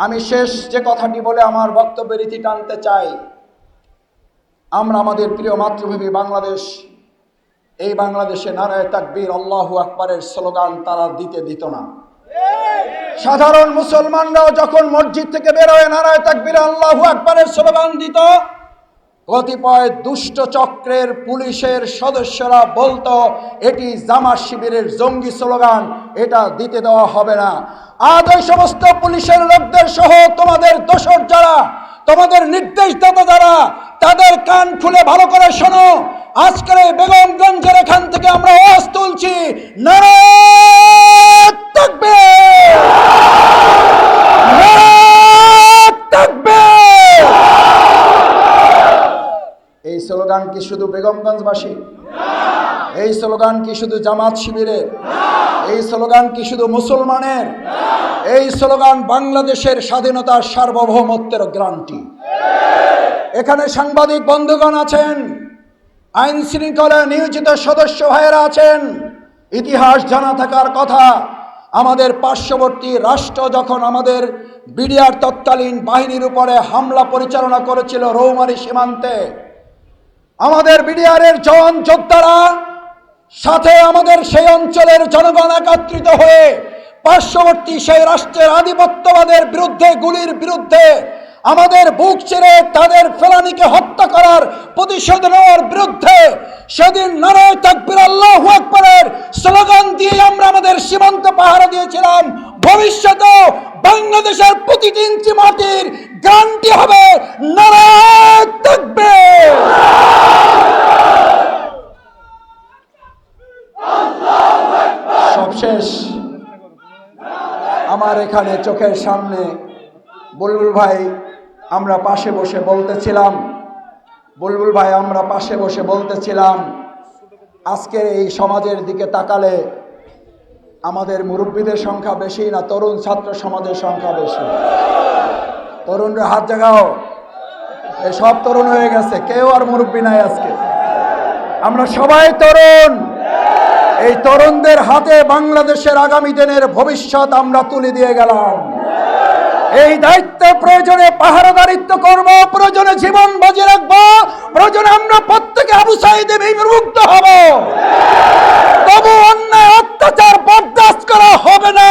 আমি শেষ যে কথাটি বলে আমার বক্তব্য রীতি টানতে চাই। আমরা আমাদের প্রিয় মাতৃভূমি বাংলাদেশ, এই বাংলাদেশে নারায় তাকবীর আল্লাহু আকবরের স্লোগান তারা দিতে দিত না। সাধারণ মুসলমানরাও যখন মসজিদ থেকে বেরোয় নারায় তাকবীর আল্লাহু আকবরের স্লোগান দিত কতিপয় দুষ্ট চক্রের পুলিশের সদস্যরা বলতো, এটি জামাত শিবিরের জঙ্গি স্লোগান, এটা দিতে দেওয়া হবে না। আজ ওই সমস্ত পুলিশের লোকদের সহ তোমাদের দোষর যারা, তোমাদের নির্দেশদাতা যারা, তাদের কান খুলে ভালো করে শোনো। আজকের বেগমগঞ্জের এখান থেকে আমরা ওয়াজ তুলছি। নারায়ণ তাকবীর! নারায়ণ তাকবীর! এই স্লোগান কি শুধু বেগমগঞ্জবাসী? এই স্লোগান কি শুধু জামাত শিবিরের এই স্লোগান কি শুধু মুসলমানের? এই স্লোগান বাংলাদেশের স্বাধীনতার সার্বভৌমত্বের গ্রান্টি। এখানে সাংবাদিক বন্ধুগণ আছেন আইন শৃঙ্খলা নিয়োজিত সদস্য ভাইয়েরা আছেন, ইতিহাস জানা থাকার কথা। আমাদের পার্শ্ববর্তী রাষ্ট্র যখন আমাদের বিডিআর তৎকালীন বাহিনীর উপরে হামলা পরিচালনা করেছিল রৌমারী সীমান্তে আমাদের বিডিআরের জওয়ান যোদ্ধারা, সাথে আমাদের সেই অঞ্চলের জনগণ একত্রিত হয়ে পার্শ্ববর্তী সেই রাষ্ট্রের আধিপত্যবাদের বিরুদ্ধে, গুলির বিরুদ্ধে আমাদের বুক ছেড়ে তাদের ফেলানিকে হত্যা করার, প্রতিশোধ নেওয়ার বিরুদ্ধে সেদিন নারায় তাকবির আল্লাহ আকবরের স্লোগান দিয়ে আমরা আমাদের সীমান্ত পাহারা দিয়েছিলাম। ভবিষ্যতেও বাংলাদেশের প্রতিটি ইঞ্চি মাটির গানটি হবে নারায় তাকবীর। সবশেষ আমার এখানে চোখের সামনে বুলবুল ভাই, আমরা পাশে বসে বলতেছিলাম। বুলবুল ভাই, আমরা পাশে বসে বলতেছিলাম, আজকের এই সমাজের দিকে তাকালে আমাদের মুরব্বীদের সংখ্যা বেশি না তরুণ ছাত্র সমাজের সংখ্যা বেশি? তরুণরা হাত জাগাও। সব তরুণ হয়ে গেছে, কেউ আর মুরব্বী নাই আজকে। আমরা সবাই তরুণ। এই তরুণদের হাতে বাংলাদেশের আগামী দিনের ভবিষ্যৎ আমরা তুলে দিয়ে গেলাম। এই দায়িত্ব প্রয়োজনে পাহারাদারিত্ব করব, প্রয়োজনে জীবন বাজে রাখব, প্রয়োজনে আমরা প্রত্যেকে আবু সাইদে বিমুক্ত হব। তবু অন্যায় অত্যাচার বরদাস্ত করা হবে না।